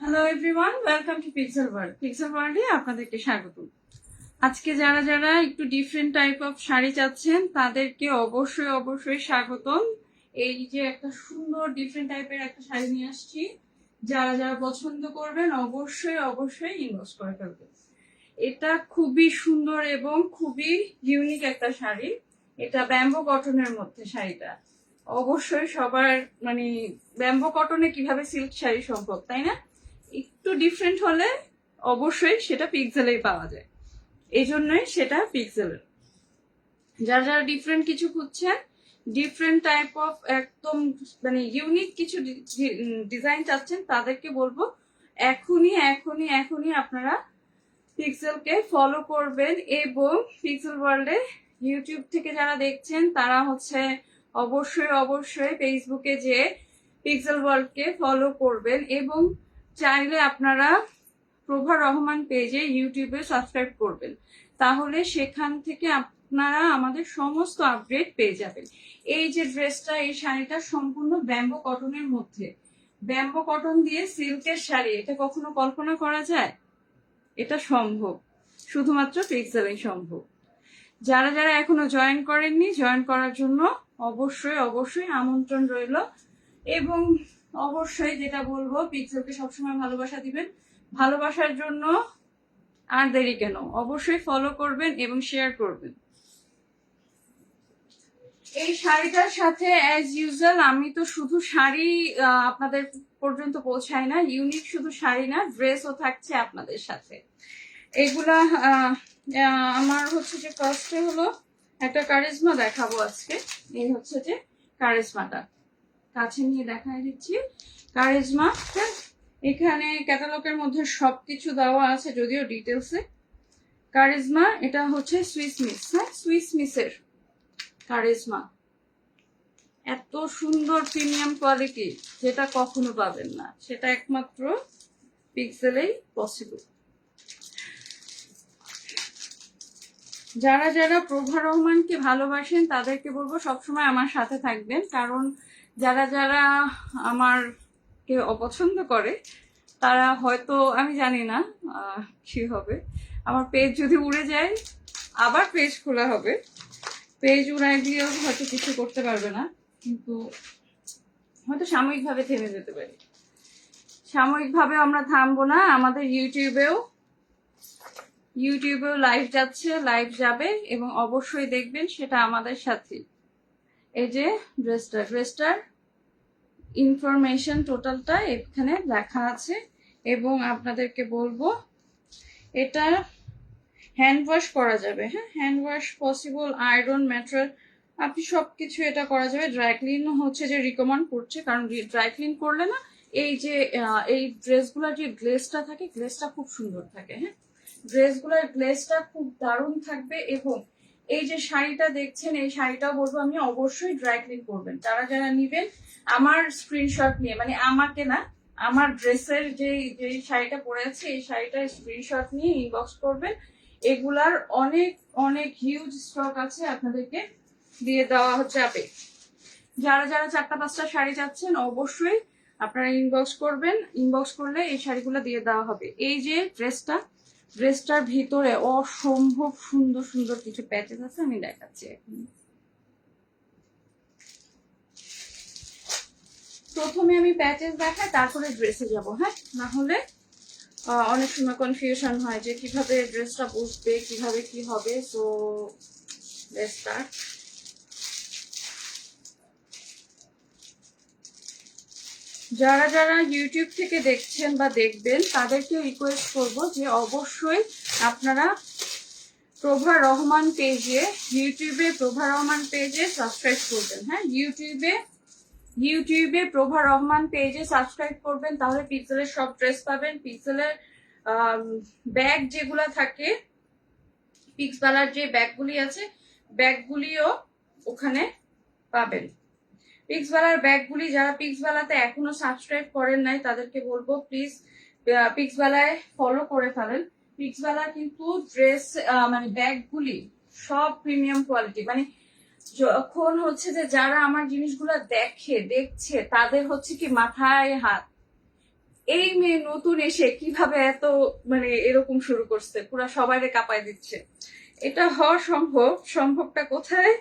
Hello everyone welcome to pixel world pixel ওয়ার্ল্ডে আপনাদেরকে স্বাগত আজকে যারা যারা একটু ডিফারেন্ট টাইপ অফ শাড়ি চাচ্ছেন, তাদেরকে অবশ্যই অবশ্যই স্বাগতম। এই যে একটা সুন্দর ডিফারেন্ট টাইপের একটা শাড়ি নিয়ে আসছি। যারা যারা পছন্দ করবেন, অবশ্যই অবশ্যই ইনভেস্ট করে ফেলবেন। এটা খুবই সুন্দর এবং খুবই ইউনিক একটা শাড়ি। এটা ব্যাম্বো কটনের মধ্যে শাড়িটা। অবশ্যই সবার মানে ব্যাম্বো কটনে কীভাবে সিল্ক শাড়ি সম্ভব, তাই না? একটু ডিফারেন্ট হলে অবশ্যই সেটা পিক্সেলেই পাওয়া যায়। এই জন্যই সেটা পিক্সেলের যারা যারা ডিফারেন্ট কিছু খুঁজছেন ডিফারেন্ট টাইপ অফ একদম মানে ইউনিক কিছু ডিজাইন চাচ্ছেন, তাদেরকে বলব এখনই এখনই এখনই আপনারা পিক্সেলকে ফলো করবেন এবং পিক্সেল ওয়ার্ল্ডে ইউটিউব থেকে যারা দেখছেন, তারা হচ্ছে অবশ্যই অবশ্যই ফেসবুকে যে পিক্সেল ওয়ার্ল্ডকে ফলো করবেন এবং চাইলে আপনারা প্রভা রহমান পেজে ইউটিউবে সাবস্ক্রাইব করবেন। তাহলে সেখান থেকে আপনারা আমাদের সমস্ত আপডেট পেয়ে যাবেন। এই যে ড্রেসটা এই শাড়িটা সম্পূর্ণ ব্যাম্বো কটনের মধ্যে। ব্যাম্বো কটন দিয়ে সিল্কের শাড়ি, এটা কখনো কল্পনা করা যায়? এটা সম্ভব। শুধুমাত্র পিক্সেলেই সম্ভব। যারা যারা এখনও জয়েন করেননি জয়েন করার জন্য অবশ্যই অবশ্যই আমন্ত্রণ রইল। এবং অবশ্যই যেটা বলব পিক্সেলকে সবসময় ভালোবাসা দিবেন। ভালোবাসার জন্য আর দেরি কেন? অবশ্যই ফলো করবেন এবং শেয়ার করবেন। এই শাড়িটার সাথে অ্যাজ ইউজুয়াল আমি তো শুধু শাড়ি আপনাদের পর্যন্ত পৌঁছাই না ইউনিক শুধু শাড়ি না ড্রেসও থাকছে আপনাদের সাথে। এগুলা আমার হচ্ছে যে ফার্স্টে হলো একটা কারিজমা দেখাবো আজকে। এই হচ্ছে যে কারিজমাটা কাছে নিয়ে দেখাই দিচ্ছি। কারিজমা হ্যাঁ এখানে ক্যাটালগের মধ্যে সবকিছু দেওয়া আছে যদিও ডিটেলসে কারিজমা, এটা হচ্ছে সুইস মিস হ্যাঁ সুইস মিসের কারিজমা। এত সুন্দর প্রিমিয়াম কোয়ালিটি, যেটা কখনো পাবেন না। সেটা একমাত্র পিক্সেলেই পসিবল যারা যারা প্রভা রহমানকে ভালোবাসেন, তাদেরকে বলব সবসময় আমার সাথে থাকবেন, কারণ যারা যারা আমারকে অপছন্দ করে, তারা হয়তো, আমি জানি না কি হবে। আমার পেজ যদি উড়ে যায়, আবার পেজ খোলা হবে। পেজ উড়ায় দিয়েও হয়তো কিছু করতে পারবে না, কিন্তু হয়তো সাময়িকভাবে থেমে যেতে পারি। সাময়িকভাবে আমরা থামবো না, আমাদের ইউটিউবেও ইউটিউবেও লাইভ যাচ্ছে লাইভ যাবে, এবং অবশ্যই দেখবেন সেটা আমাদের সাথে। এই যে ড্রেসটা ড্রেসটার ইনফরমেশন টোটালটা এখানে লেখা আছে এবং আপনাদেরকে বলব, এটা হ্যান্ড ওয়াশ করা যাবে হ্যাঁ? Hand wash possible iron material আপনি সব কিছু এটা করা যাবে। ড্রাই ক্লিন হচ্ছে যে রিকমেন্ড করছে, কারণ ড্রাই ক্লিন করলে না, এই যে এই ড্রেসগুলোর যে গ্লেসটা থাকে গ্লেসটা খুব সুন্দর থাকে হ্যাঁ? ড্রেসগুলোর গ্লেসটা খুব দারুণ থাকবে এবং এই যে শাড়িটা দেখছেন, এই শাড়িটাও বলব আমি অবশ্যই ড্রাই ক্লিন করবেন। যারা যারা নিবেন, আমার স্ক্রিনশট নিয়ে মানে আমাকে না, আমার ড্রেসের যে যে শাড়িটা পরে আছে, এই শাড়িটার স্ক্রিনশট নিয়ে ইনবক্স করবেন। এগুলার অনেক অনেক হিউজ স্টক আছে আপনাদেরকে দিয়ে দেওয়া যাবে যারা যারা চারটা, পাঁচটা শাড়ি যাচ্ছেন অবশ্যই আপনারা ইনবক্স করবেন। ইনবক্স করলে এই শাড়িগুলো দিয়ে দেওয়া হবে। এই যে ড্রেসটা ড্রেসটার ভিতরে অসম্ভব সুন্দর সুন্দর কিছু প্যাচেস আছে, আমি দেখাচ্ছি এখন। প্রথমে আমি প্যাচেস দেখাই, তারপরে ড্রেসে যাব হ্যাঁ? না হলে অনেক সময় কনফিউশন হয় যে কীভাবে ড্রেসটা বুঝবে কীভাবে কি হবে সো স্টার্ট যারা যারা ইউটিউব থেকে দেখছেন বা দেখবেন তাদেরকে রিকোয়েস্ট করব যে অবশ্যই আপনারা প্রভা রহমান পেজে ইউটিউবে প্রভা রহমান পেজে সাবস্ক্রাইব করবেন। হ্যাঁ ইউটিউবে ইউটিউবে প্রভা রহমান পেজে সাবস্ক্রাইব করবেন, তাহলে পিক্সেলের সব ড্রেস পাবেন। পিক্সেলের ব্যাগ যেগুলো থাকে পিক্সবালার যে ব্যাগগুলি আছে ব্যাগগুলিও ওখানে পাবেন। পিক্সবালার ব্যাগগুলি যারা পিক্সবালাতে এখনও সাবস্ক্রাইব করেন নাই, তাদেরকে বলব প্লিজ পিক্সবালায় ফলো করে ফেলেন। পিক্সবালা কিন্তু ড্রেস মানে ব্যাগগুলি সব প্রিমিয়াম কোয়ালিটি মানে যখন হচ্ছে যে যারা আমার জিনিসগুলো দেখে, দেখছে, তাদের হচ্ছে কি মাথায় হাত। এই মেয়ে নতুন এসে কীভাবে এত মানে এরকম শুরু করছে, পুরা সবাইকে কাঁপায় দিচ্ছে। এটা হওয়া সম্ভব, সম্ভবটা কোথায়?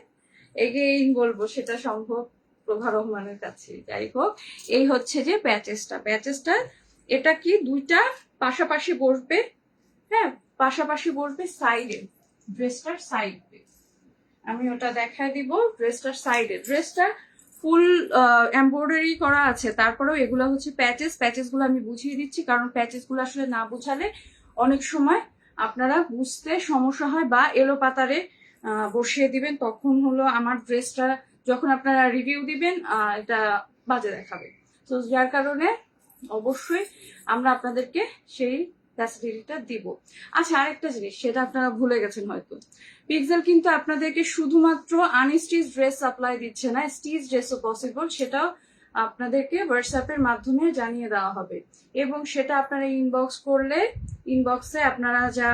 এগেইন বলব, সেটা সম্ভব প্রভা রহমানের কাছে। যাই হোক, এই হচ্ছে যে প্যাচেসটা। প্যাচেসটা, এটা কি দুইটা পাশাপাশি বসবে? হ্যাঁ পাশাপাশি বসবে সাইডে। ড্রেসটার সাইডে। আমি ওটা দেখাই দিব, ড্রেসটার সাইডে। ড্রেসটা ফুল এমব্রয়ডারি করা আছে। তারপরেও এগুলো হচ্ছে প্যাচেস। প্যাচেসগুলো আমি বুঝিয়ে দিচ্ছি, কারণ প্যাচেসগুলো আসলে না বুঝালে অনেক সময় আপনারা বুঝতে সমস্যা হয় বা এলো পাতারে বসিয়ে দিবেন। তখন হলো আমার ড্রেসটা যখন আপনারা রিভিউ দিবেন এটা বাজে দেখাবে। তো যার কারণে অবশ্যই আমরা আপনাদেরকে সেই ফ্যাসিলিটিটা দিব। আচ্ছা আরেকটা জিনিস, সেটা আপনারা ভুলে গেছেন হয়তো। পিক্সেল কিন্তু আপনাদেরকে শুধুমাত্র আনস্টিচ ড্রেস সাপ্লাই দিচ্ছে না স্টিচ ড্রেসও পসিবল সেটাও আপনাদেরকে হোয়াটসঅ্যাপের মাধ্যমে জানিয়ে দেওয়া হবে। এবং সেটা আপনারা ইনবক্স করলে ইনবক্সে আপনারা যা,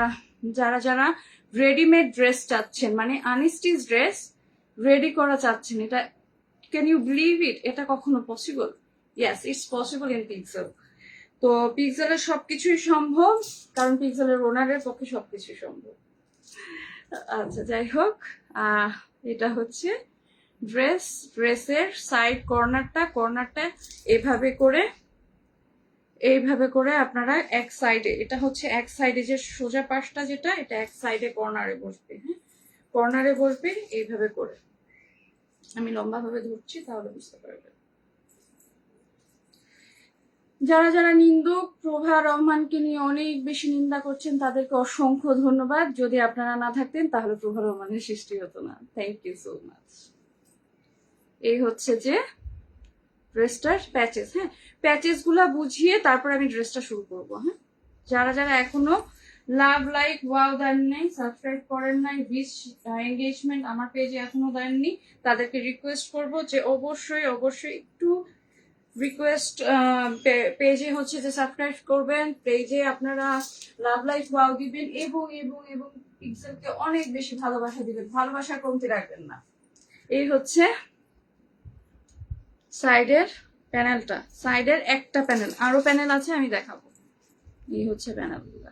যারা যারা রেডিমেড ড্রেস চাচ্ছেন মানে আনস্টিচ ড্রেস রেডি করা চাচ্ছেন এটা ক্যান ইউ বিলিভ ইট এটা কখনো possible yes it's possible in pixel তো পিক্সেলের সবকিছুই সম্ভব, কারণ পিক্সেলের ওনারের পক্ষে সবকিছুই সম্ভব। আচ্ছা যাই হোক এটা হচ্ছে ড্রেস ড্রেসের সাইড কর্নারটা কর্নারটা এভাবে করে, এইভাবে করে আপনারা এক সাইডে এটা হচ্ছে এক সাইডে যে সোজা পাশটা যেটা, এটা এক সাইডে কর্নারে বসবে হ্যাঁ? কর্নারে বসবে, এইভাবে করে। আমি লম্বা ভাবে ধরছি, তাহলে বুঝতে পারবেন যারা যারা নিন্দুক, প্রভা, রহমানকে নিয়ে অনেক বেশি নিন্দা করছেন, তাদেরকে অসংখ্য ধন্যবাদ। যদি আপনারা না থাকতেন, তাহলে প্রভা, রহমানের সৃষ্টি হতো না। থ্যাংক ইউ সো মাচ এই হচ্ছে যে ড্রেসটার প্যাচেস হ্যাঁ? প্যাচেসগুলা বুঝিয়ে তারপর আমি ড্রেসটা শুরু করব হ্যাঁ? যারা যারা এখনও লাভ লাইক, ওয়াও দেন নাই সাবস্ক্রাইব করেন নাই রিচ এঙ্গেজমেন্ট আমার পেজে এখনও দেননি। তাদেরকে রিকোয়েস্ট করব যে অবশ্যই অবশ্যই একটু রিকোয়েস্ট পেজে হচ্ছে যে সাবস্ক্রাইব করবেন পেজে আপনারা লাভ লাইফ ওয়াও দিবেন এবং এবং এবং পিক্সেলকে অনেক বেশি ভালোবাসা দিবেন। ভালোবাসা কমতে রাখবেন না। এই হচ্ছে সাইডের প্যানেলটা সাইডের একটা প্যানেল আরও প্যানেল আছে, আমি দেখাবো। এই হচ্ছে প্যানেলগুলো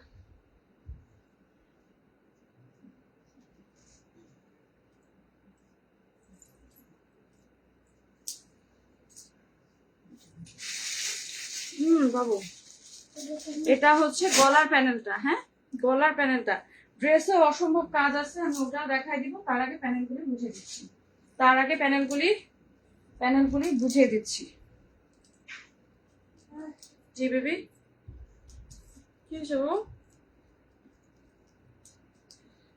হুম এটা হচ্ছে গলার প্যানেলটা হ্যাঁ? গলার প্যানেলটা। ড্রেসে অসম্ভব কাজ আছে, আমি ওটা দেখাই দিব। তার আগে প্যানেলগুলি বুঝিয়ে দিচ্ছি। তার আগে প্যানেলগুলি প্যানেলগুলি দিচ্ছি। জি, বেবি? কি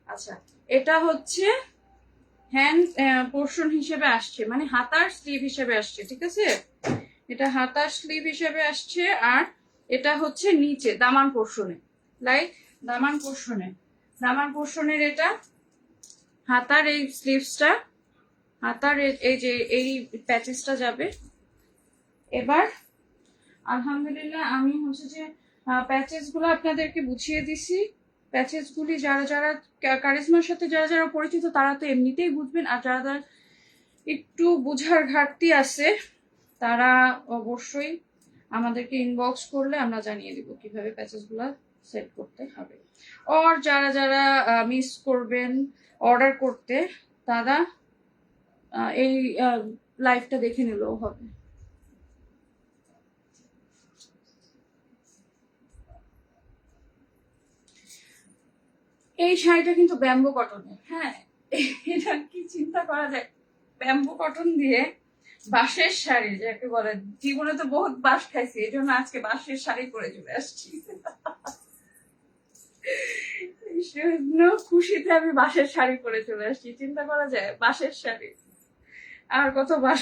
আচ্ছা এটা হচ্ছে হ্যান্ড পোর্শন হিসেবে আসছে মানে হাতার স্লিভ হিসেবে আসছে, ঠিক আছে? এটা হাতার স্লিভ হিসেবে আসছে আর এটা হচ্ছে নিচে, দামান পোর্শনে লাইক দামান পোর্শনে দামান পোর্শনের এটা হাতার এই স্লিভসটা হাতার এই যে এই প্যাচেসটা যাবে। এবার, আলহামদুলিল্লাহ আমি হচ্ছে যে প্যাচেসগুলো আপনাদেরকে বুঝিয়ে দিছি। প্যাচেস গুলি যারা যারা কারিজমার সাথে যারা যারা পরিচিত, তারা তো এমনিতেই বুঝবেন। আর যারা যারা একটু বুঝার ঘাটতি আছে তারা অবশ্যই আমাদেরকে ইনবক্স করলে আমরা জানিয়ে দিব কীভাবে প্যাচেসগুলা সেট করতে হবে। আর যারা যারা মিস করবেন অর্ডার করতে, তারা এই লাইভটা দেখে নিলেও হবে। এই শাড়িটা কিন্তু ব্যাম্বো কটনের হ্যাঁ এটা কি চিন্তা করা যায়? ব্যাম্বো কটন দিয়ে বাঁশের শাড়ি, যাকে বলে, জীবনে তো বহুত বাঁশ খাইছি এই জন্য আজকে বাঁশের শাড়ি পরে চলে আসছি। খুশিতে আমি বাঁশের শাড়ি পরে চলে আসছি। চিন্তা করা যায়, বাঁশের শাড়ি। আর কত বাঁশ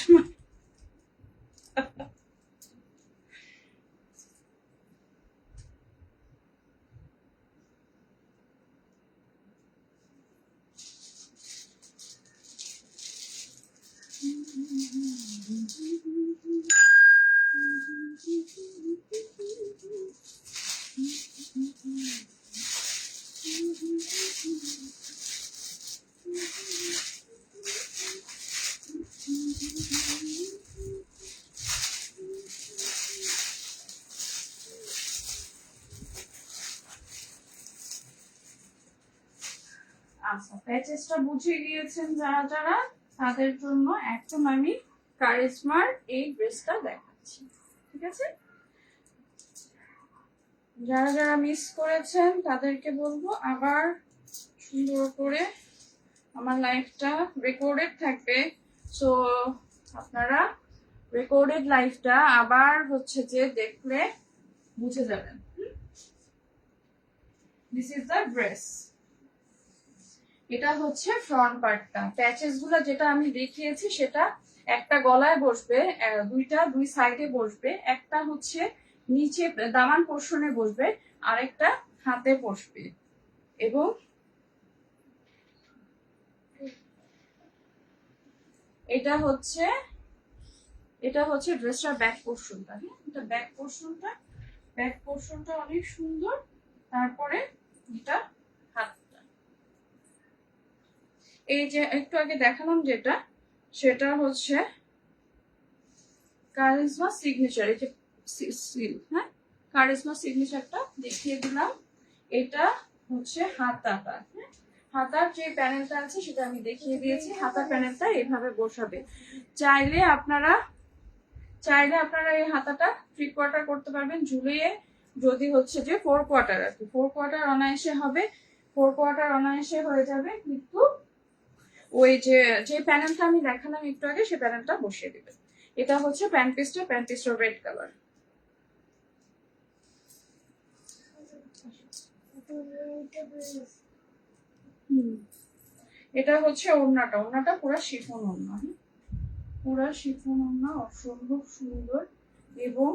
আচ্ছা প্যাচেসটা বুঝে গিয়েছেন যারা যারা, তাদের জন্য একদম আমি কারিজমার এই ড্রেসটা দেখাচ্ছি, ঠিক আছে? যারা যারা মিস করেছেন, তাদেরকে বলব আবার সুন্দর করে আমার লাইফটা রেকর্ডেড থাকবে। সো আপনারা রেকর্ডেড লাইফটা আবার হচ্ছে যে দেখলে বুঝে যাবেন। দিস ইজ দ্য ড্রেস এটা হচ্ছে ফ্রন্ট পার্টটা প্যাচেসগুলো যেটা আমি দেখিয়েছি, সেটা একটা গলায় বসবে দুইটা, দুই সাইডে বসবে, একটা হচ্ছে নিচে দামান পোর্শনে বসবে, আরেকটা হাতে বসবে। এবং এটা হচ্ছে এটা হচ্ছে ড্রেসটার ব্যাক পোর্শনটা হ্যাঁ এটা ব্যাক পোর্শনটা ব্যাক পোর্শনটা অনেক সুন্দর। তারপরে এটা হাতটা এই যে একটু আগে দেখালাম যেটা, সেটা হচ্ছে কারিজমা সিগনেচার এই যে সিল হ্যাঁ? কারিজমা সিগনেচারটা দেখিয়ে দিলাম। এটা হচ্ছে হাতাটা হ্যাঁ? হাতার যে প্যানেলটা আছে, সেটা আমি দেখিয়ে দিয়েছি। হাতার প্যানেলটা এভাবে বসাবে। চাইলে আপনারা চাইলে আপনারা এই হাতাটা থ্রি কোয়ার্টার করতে পারবেন। ঝুলিয়ে যদি হচ্ছে যে ফোর কোয়ার্টার আর কি। ফোর কোয়ার্টার অনায়াসে হবে। ফোর কোয়ার্টার অনায়াসে হয়ে যাবে, কিন্তু ওই যে যে প্যানেলটা আমি দেখালাম একটু আগে সেই প্যানেলটা বসিয়ে দিবেন। এটা হচ্ছে প্যান্ট পিসটা প্যান্ট পিসটা রেড কালার। এটা হচ্ছে ওড়নাটা। ওড়নাটা পুরো শিফন ওড়না? পুরো শিফন ওড়না, অসম্ভব সুন্দর এবং